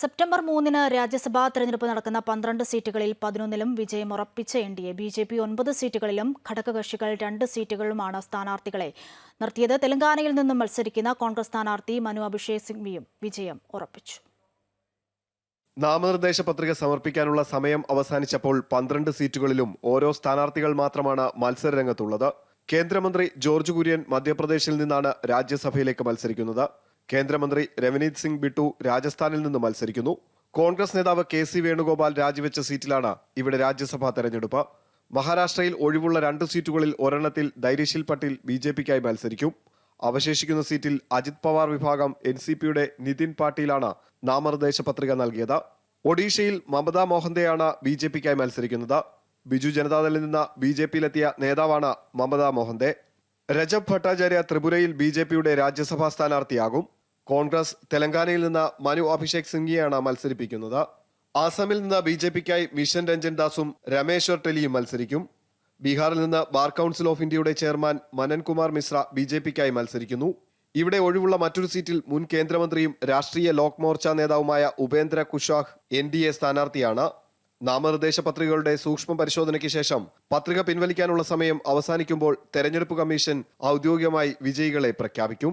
September മൂന്നിന് രാജ്യസഭാ തെരഞ്ഞെടുപ്പ് നടക്കുന്ന പന്ത്രണ്ട് സീറ്റുകളിൽ പതിനൊന്നിലും വിജയം ഉറപ്പിച്ച N D A B J P ഒൻപത് സീറ്റുകളിലും ഘടകകക്ഷികൾ രണ്ട് സീറ്റുകളിലുമാണ് സ്ഥാനാർത്ഥികളെ നിർത്തിയത്. തെലങ്കാനയിൽ നിന്നും മത്സരിക്കുന്ന കോൺഗ്രസ് സ്ഥാനാർത്ഥി മനു അഭിഷേക് സിംഗ്വിയും വിജയം ഉറപ്പിച്ചു. നാമനിർദ്ദേശ പത്രിക സമർപ്പിക്കാനുള്ള സമയം അവസാനിച്ചപ്പോൾ പന്ത്രണ്ട് സീറ്റുകളിലും ഓരോ സ്ഥാനാർത്ഥികൾ മാത്രമാണ് മത്സരരംഗത്തുള്ളത്. കേന്ദ്രമന്ത്രി ജോർജ് കുര്യൻ മധ്യപ്രദേശിൽ നിന്നാണ് രാജ്യസഭയിലേക്ക് മത്സരിക്കുന്നത്. കേന്ദ്രമന്ത്രി രവനീത് സിംഗ് ബിട്ടു രാജസ്ഥാനിൽ നിന്ന് മത്സരിക്കുന്നു. കോൺഗ്രസ് നേതാവ് കെ സി വേണുഗോപാൽ രാജിവെച്ച സീറ്റിലാണ് ഇവിടെ രാജ്യസഭാ തെരഞ്ഞെടുപ്പ്. മഹാരാഷ്ട്രയിൽ ഒഴിവുള്ള രണ്ട് സീറ്റുകളിൽ ഒരെണ്ണത്തിൽ ധൈര്യശീൽ പട്ടേൽ ബി ജെ പിക്കായി മത്സരിക്കും. അവശേഷിക്കുന്ന സീറ്റിൽ അജിത് പവാർ വിഭാഗം എൻ സി പിയുടെ നിതിൻ പാട്ടീലാണ് നാമനിർദ്ദേശ പത്രിക നൽകിയത്. ഒഡീഷയിൽ മമതാ മോഹന്തയാണ് ബി ജെ പിക്കായി മത്സരിക്കുന്നത്. ബിജു ജനതാദളിൽ നിന്ന് ബി ജെ പിയിലെത്തിയ നേതാവാണ് മമതാ മോഹന്തെ. രജബ് ഭട്ടാചാര്യ ത്രിപുരയിൽ ബി ജെ പിയുടെ രാജ്യസഭാ സ്ഥാനാർത്ഥിയാകും. കോൺഗ്രസ് തെലങ്കാനയിൽ നിന്ന് മനു അഭിഷേക് സിംഗിയാണ് മത്സരിപ്പിക്കുന്നത്. ആസാമിൽ നിന്ന് ബി ജെ പിക്കായി മിഷൻ രഞ്ജൻ ദാസും രമേശ്വർ ടെലിയും മത്സരിക്കും. ബീഹാറിൽ നിന്ന് ബാർ കൗൺസിൽ ഓഫ് ഇന്ത്യയുടെ chairman Manankumar Mishra B J പിക്കായി മത്സരിക്കുന്നു. ഇവിടെ ഒഴിവുള്ള മറ്റൊരു സീറ്റിൽ മുൻ കേന്ദ്രമന്ത്രിയും രാഷ്ട്രീയ ലോക് മോർച്ച നേതാവുമായ Upendra Kushwaha N D A സ്ഥാനാർത്ഥിയാണ്. നാമനിർദ്ദേശ പത്രികകളുടെ സൂക്ഷ്മ പരിശോധനയ്ക്ക് ശേഷം പത്രിക പിൻവലിക്കാനുള്ള സമയം അവസാനിക്കുമ്പോൾ തെരഞ്ഞെടുപ്പ് കമ്മീഷൻ ഔദ്യോഗികമായി വിജയികളെ പ്രഖ്യാപിക്കും.